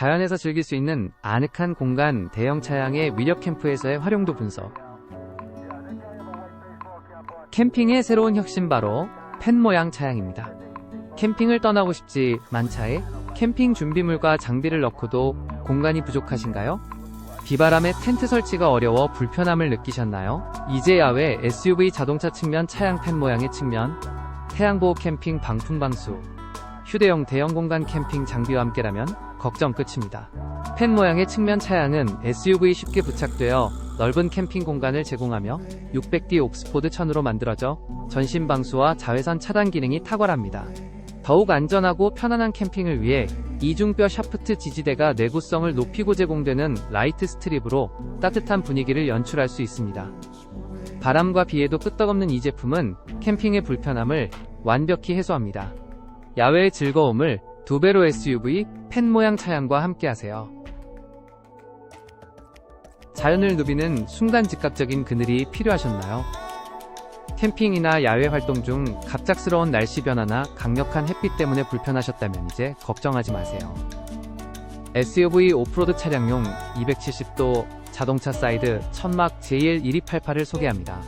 자연에서 즐길 수 있는 아늑한 공간 대형 차량의 위력 캠프에서의 활용도 분석. 캠핑의 새로운 혁신 바로 펜 모양 차량입니다. 캠핑을 떠나고 싶지 만 차에 캠핑 준비물과 장비를 넣고도 공간이 부족하신가요? 비바람에 텐트 설치가 어려워 불편함을 느끼셨나요? 이제 야외 SUV 자동차 측면 차량 펜 모양의 측면, 태양보호 캠핑 방풍 방수, 휴대용 대형 공간 캠핑 장비와 함께라면 걱정 끝입니다. 펜 모양의 측면 차량은 SUV 쉽게 부착되어 넓은 캠핑 공간을 제공하며 600D 옥스포드 천으로 만들어져 전신 방수와 자외선 차단 기능이 탁월합니다. 더욱 안전하고 편안한 캠핑을 위해 이중뼈 샤프트 지지대가 내구성을 높이고 제공되는 라이트 스트립으로 따뜻한 분위기를 연출할 수 있습니다. 바람과 비에도 끄떡없는 이 제품은 캠핑의 불편함을 완벽히 해소합니다. 야외의 즐거움을 두 배로 SUV 펜 모양 차량과 함께 하세요. 자연을 누비는 순간 즉각적인 그늘이 필요하셨나요? 캠핑이나 야외 활동 중 갑작스러운 날씨 변화나 강력한 햇빛 때문에 불편하셨다면 이제 걱정하지 마세요. SUV 오프로드 차량용 270도 자동차 사이드 천막 JL1288을 소개합니다.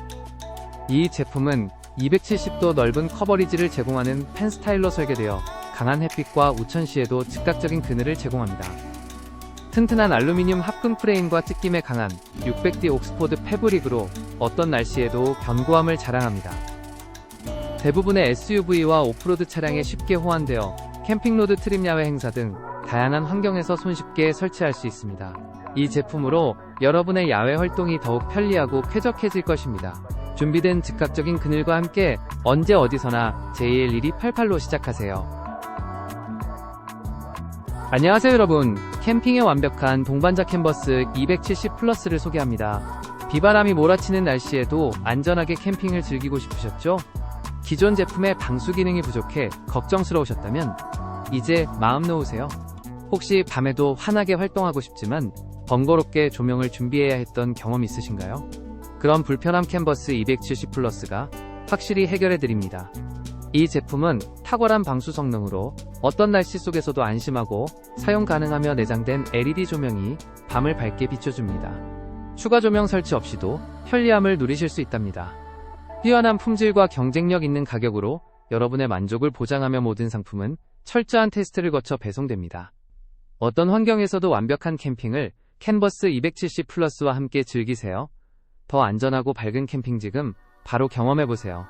이 제품은 270도 넓은 커버리지를 제공하는 펜 스타일로 설계되어 강한 햇빛과 우천 시에도 즉각적인 그늘을 제공합니다. 튼튼한 알루미늄 합금 프레임과 찢김에 강한 600D 옥스포드 패브릭으로 어떤 날씨에도 견고함을 자랑합니다. 대부분의 SUV와 오프로드 차량에 쉽게 호환되어 캠핑로드 트림 야외 행사 등 다양한 환경에서 손쉽게 설치할 수 있습니다. 이 제품으로 여러분의 야외 활동이 더욱 편리하고 쾌적해질 것입니다. 준비된 즉각적인 그늘과 함께 언제 어디서나 JL1288로 시작하세요. 안녕하세요 여러분. 캠핑에 완벽한 동반자 캔버스 270 플러스를 소개합니다. 비바람이 몰아치는 날씨에도 안전하게 캠핑을 즐기고 싶으셨죠? 기존 제품의 방수 기능이 부족해 걱정스러우셨다면 이제 마음 놓으세요. 혹시 밤에도 환하게 활동하고 싶지만 번거롭게 조명을 준비해야 했던 경험 있으신가요? 그런 불편함 캔버스 270 플러스가 확실히 해결해 드립니다. 이 제품은 탁월한 방수 성능으로 어떤 날씨 속에서도 안심하고 사용 가능하며 내장된 LED 조명이 밤을 밝게 비춰줍니다. 추가 조명 설치 없이도 편리함을 누리실 수 있답니다. 뛰어난 품질과 경쟁력 있는 가격으로 여러분의 만족을 보장하며 모든 상품은 철저한 테스트를 거쳐 배송됩니다. 어떤 환경에서도 완벽한 캠핑을 캔버스 270 플러스와 함께 즐기세요. 더 안전하고 밝은 캠핑 지금 바로 경험해보세요.